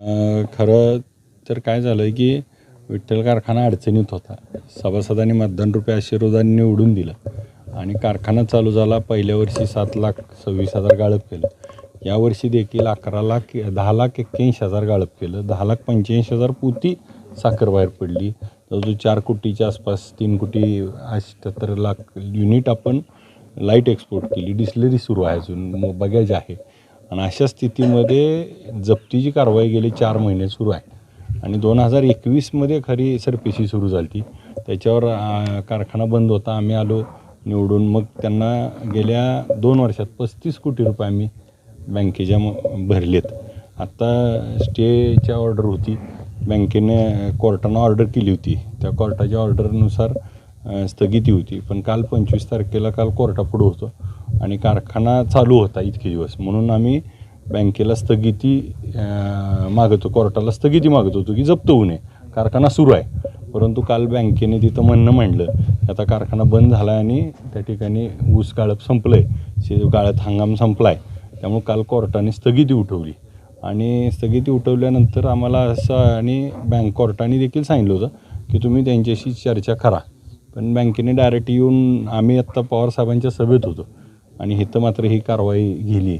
खरं तर काय झालं की विठ्ठल कारखाना अडचणीत होता. सभासदांनी मतदान रुपये आशीर्वादाने निवडून दिलं आणि कारखाना चालू झाला पहिल्या वर्षी सात लाख सव्वीस हजार गाळप केलं. यावर्षी देखील अकरा लाख दहा लाख एक्क्याऐंशी हजार गाळप केलं. दहा लाख पंच्याऐंशी हजार पोती साखर बाहेर पडली. जवळजवळ चार कोटीच्या आसपास तीन कोटी अठ्ठ्याहत्तर लाख युनिट आपण लाइट एक्सपोर्ट केली. डिस्लरी सुरू आहे अजून. मग आहे. आणि अशा स्थितीमध्ये जप्तीची कारवाई गेली चार महिने सुरू आहे. आणि दोन हजार एकवीसमध्ये खरी सरपेशी सुरू झाली ती त्याच्यावर कारखाना बंद होता. आम्ही आलो निवडून. मग त्यांना गेल्या दोन वर्षात पस्तीस कोटी रुपये आम्ही बँकेच्या म- भरलेत. आत्ता स्टेच्या ऑर्डर होती. बँकेने कोर्टानं ऑर्डर केली होती. त्या कोर्टाच्या ऑर्डरनुसार स्थगिती होती. पण काल पंचवीस तारखेला काल कोर्टापुढं होतं. आणि कारखाना चालू होता इतके दिवस. म्हणून आम्ही बँकेला स्थगिती मागतो कोर्टाला स्थगिती मागत होतो की जप्त होऊ नये. कारखाना सुरू आहे. परंतु काल बँकेने तिथं म्हणणं मांडलं की आता कारखाना बंद झाला आहे आणि त्या ठिकाणी ऊस गाळप संपलं आहे शे गाळत हंगाम संपला आहे त्यामुळे काल कोर्टाने स्थगिती उठवली. आणि स्थगिती उठवल्यानंतर आम्हाला असं आणि बँक कोर्टाने देखील सांगितलं होतं की तुम्ही त्यांच्याशी चर्चा करा. पण बँकेने डायरेक्ट येऊन आम्ही आत्ता पवार साहेबांच्या सभेत होतो. आणि इथं मात्र ही कारवाई गेली.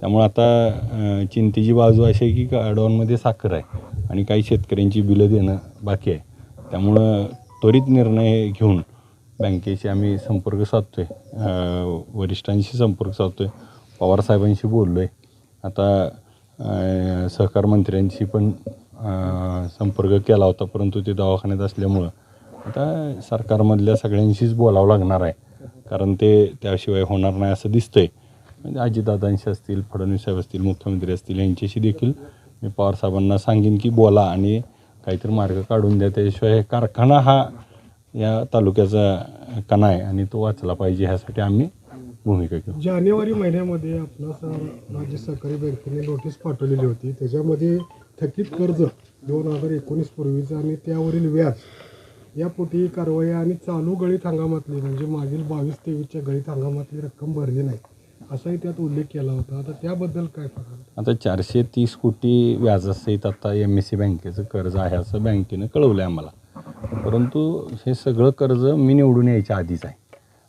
त्यामुळं आता चिंतेची बाजू अशी आहे की गाडवांमध्ये साखर आहे आणि काही शेतकऱ्यांची बिलं देणं बाकी आहे. त्यामुळं त्वरित निर्णय घेऊन बँकेशी आम्ही संपर्क साधतो आहे वरिष्ठांशी संपर्क साधतो आहे पवारसाहेबांशी बोललो आहे आता सहकार मंत्र्यांशी पण संपर्क केला होता परंतु ते दवाखान्यात असल्यामुळं. आता सरकारमधल्या सगळ्यांशीच बोलावं लागणार आहे. कारण ते त्याशिवाय होणार नाही असं दिसतंय. म्हणजे अजितदादांशी असतील फडणवीस साहेब असतील मुख्यमंत्री असतील यांच्याशी देखील मी पवारसाहेबांना सांगेन की बोला आणि काहीतरी मार्ग काढून द्या. त्याशिवाय कारखाना हा या तालुक्याचा कणा आहे आणि तो वाचला पाहिजे ह्यासाठी आम्ही भूमिका घेऊ. जानेवारी महिन्यामध्ये आपणास राज्य सहकारी बँकेने नोटीस पाठवलेली होती. त्याच्यामध्ये थकीत कर्ज दोन हजार एकोणीस पूर्वीचं आणि त्यावरील व्याज यापोटी कारवाई आणि चालू गळीत हंगामातली म्हणजे मागील बावीस तेवीसच्या गळीत हंगामातली रक्कम भरली नाही असाही त्यात उल्लेख केला होता. आता त्याबद्दल काय सांगाल? आता चारशे तीस कोटी व्याजासहित आता एम एस सी बँकेचं कर्ज आहे असं बँकेनं कळवलं आहे आम्हाला. परंतु हे सगळं कर्ज मी निवडून यायच्या आधीच आहे.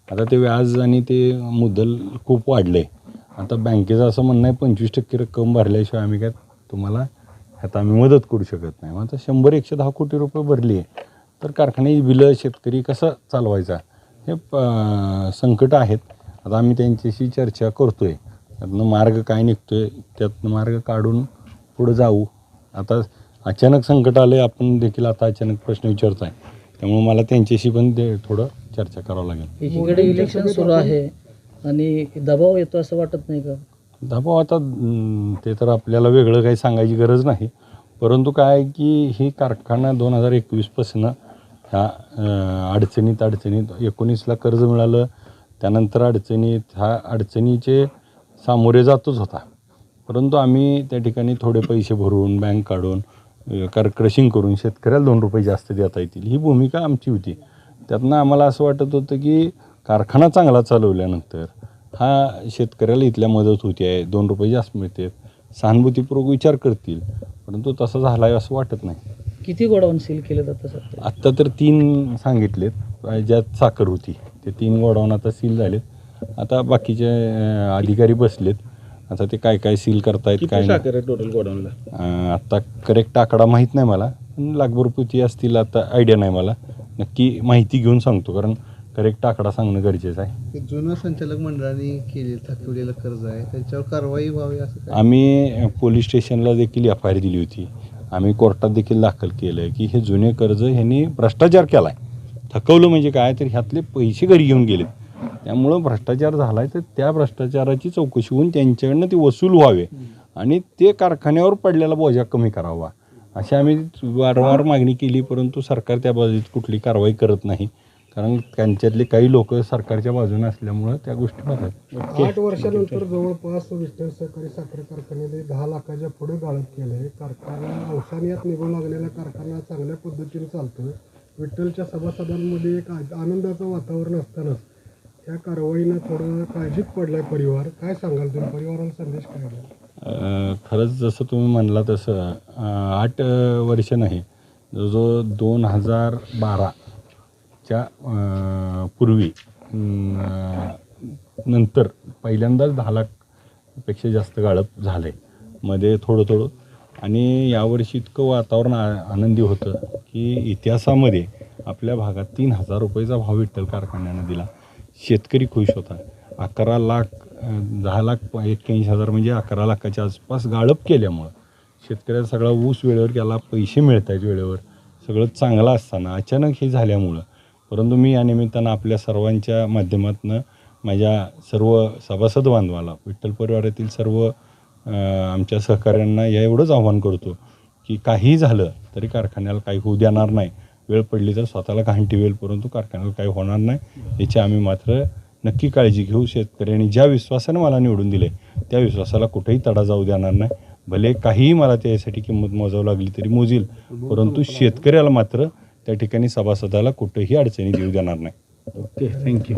आता ते व्याज आणि ते मुद्दल खूप वाढलं आहे आता बँकेचं असं म्हणणं आहे पंचवीस टक्के रक्कम भरल्याशिवाय आम्ही काय तुम्हाला ह्यात आम्ही मदत करू शकत नाही. मग आता शंभर एकशे दहा कोटी रुपये भरली आहे तर कारखान्याची बिलं शेतकरी कसं चालवायचा? हे प- संकट आहेत. आता आम्ही त्यांच्याशी चर्चा करतो आहे त्यातनं मार्ग काय निघतो आहे त्यातनं मार्ग काढून पुढं जाऊ. आता अचानक संकट आले आपण देखील आता अचानक प्रश्न विचारतो आहे त्यामुळे मला त्यांच्याशी पण ते थोडं चर्चा करावं लागेल. एकीकडे इलेक्शन सुरू आहे आणि दबाव येतो असं वाटत नाही का? दबाव आता ते तर आपल्याला वेगळं काही सांगायची गरज नाही. परंतु काय आहे की ही कारखाना दोन हजार एकवीसपासून ह्या अडचणीत अडचणीत एकोणीसला कर्ज मिळालं. त्यानंतर अडचणीत ह्या अडचणीचे सामोरे जातोच होता. परंतु आम्ही त्या ठिकाणी थोडे पैसे भरून बँक काढून कर कार क्रशिंग करून शेतकऱ्याला दोन रुपये जास्त देता येतील. ही भूमिका आमची होती. त्यातनं आम्हाला असं वाटत होतं की कारखाना चांगला चालवल्यानंतर हा शेतकऱ्याला इथल्या मदत होती आहे दोन रुपये जास्त मिळते सहानुभूतीपूर्वक विचार करतील. परंतु तसं झाला आहे असं वाटत नाही. किती गोडाऊन सील केले जातं सर? आत्ता तर तीन सांगितलेत. ज्यात साखर होती ते तीन गोडाऊन आता सील झालेत. आता बाकीचे अं, अधिकारी बसलेत. आता ते काय काय सील करतायत काय नाही. साखर आहे टोटल गोडाऊनला? अं, आत्ता करेक्ट आकडा माहीत नाही मला. पण लाखभर पोती असतील आता आयडिया नाही मला. नक्की माहिती घेऊन सांगतो कारण करेक्ट आकडा सांगणं गरजेचं आहे. ते जुनं संचालक मंडळाने केले थकवलेलं कर्ज आहे. त्याच्यावर कारवाई व्हावी असं काय? आम्ही पोलीस स्टेशनला देखील एफ आय आर दिली होती. आम्ही कोर्टात देखील दाखल केलं आहे की हे जुने कर्ज ह्यांनी भ्रष्टाचार केला आहे थकवलं म्हणजे काय? तर ह्यातले पैसे घरी घेऊन गेलेत. त्यामुळं भ्रष्टाचार झाला आहे तर त्या भ्रष्टाचाराची चौकशी होऊन त्यांच्याकडनं ते वसूल व्हावे आणि ते कारखान्यावर पडलेला बोजा कमी करावा. अशी आम्ही वारंवार मागणी केली परंतु सरकार त्या बाबतीत कुठली कारवाई करत नाही. कारण त्यांच्यातले काही लोक सरकारच्या बाजूने असल्यामुळं त्या गोष्टी होतात आठ वर्षानंतर जवळपास विठ्ठल सहकारी साखर कारखान्याने दहा लाखाच्या पुढे गाळप केलंय. कारखाना अवसानियात निघू लागलेला कारखाना चांगल्या पद्धतीने चालतोय. विठ्ठलच्या सभासदांमध्ये एक आनंदाचं वातावरण असतानाच या कारवाईनं थोडं काळजीत पडलाय परिवार. काय सांगाल तुम्ही? परिवाराला संदेश काय खरंच जसं तुम्ही म्हणला तसं आठ वर्ष नाही जो दोन हजार बाराच्या च्या पूर्वी नंतर पहिल्यांदाच दहा लाखपेक्षा जास्त गाळप झालं. आहे मध्ये थोडं थोडं. आणि यावर्षी इतकं वातावरण आ- आनंदी होतं की इतिहासामध्ये आपल्या भागात तीन हजार रुपयेचा भाव विठ्ठल कारखान्यानं दिला. शेतकरी खुश होता. अकरा लाख दहा लाख एक्क्याऐंशी हजार म्हणजे अकरा लाखाच्या आसपास गाळप केल्यामुळं शेतकऱ्याचा सगळा ऊस वेळेवर गेला पैसे मिळत आहेत वेळेवर. सगळं चांगलं असताना अचानक हे झाल्यामुळं परंतु मी या निमित्तानं आपल्या सर्वांच्या माध्यमातून माझ्या सर्व सभासद बांधवाला विठ्ठल परिवारातील सर्व आमच्या सहकाऱ्यांना या एवढंच आव्हान करतो की काहीही झालं तरी कारखान्याला काही होऊ देणार नाही. वेळ पडली तर स्वतःला घाणटी ठेवेल परंतु कारखान्याला काही होणार नाही. याची आम्ही मात्र नक्की काळजी घेऊ. शेतकऱ्यांनी ज्या विश्वासानं मला निवडून दिले त्या विश्वासाला कुठेही तडा जाऊ देणार नाही. भले काहीही मला त्यासाठी किंमत मोजावं लागली तरी मोजील परंतु शेतकऱ्याला मात्र त्या ठिकाणी सभासदाला कुठेही अडचणी देऊ देणार नाही. Okay thank you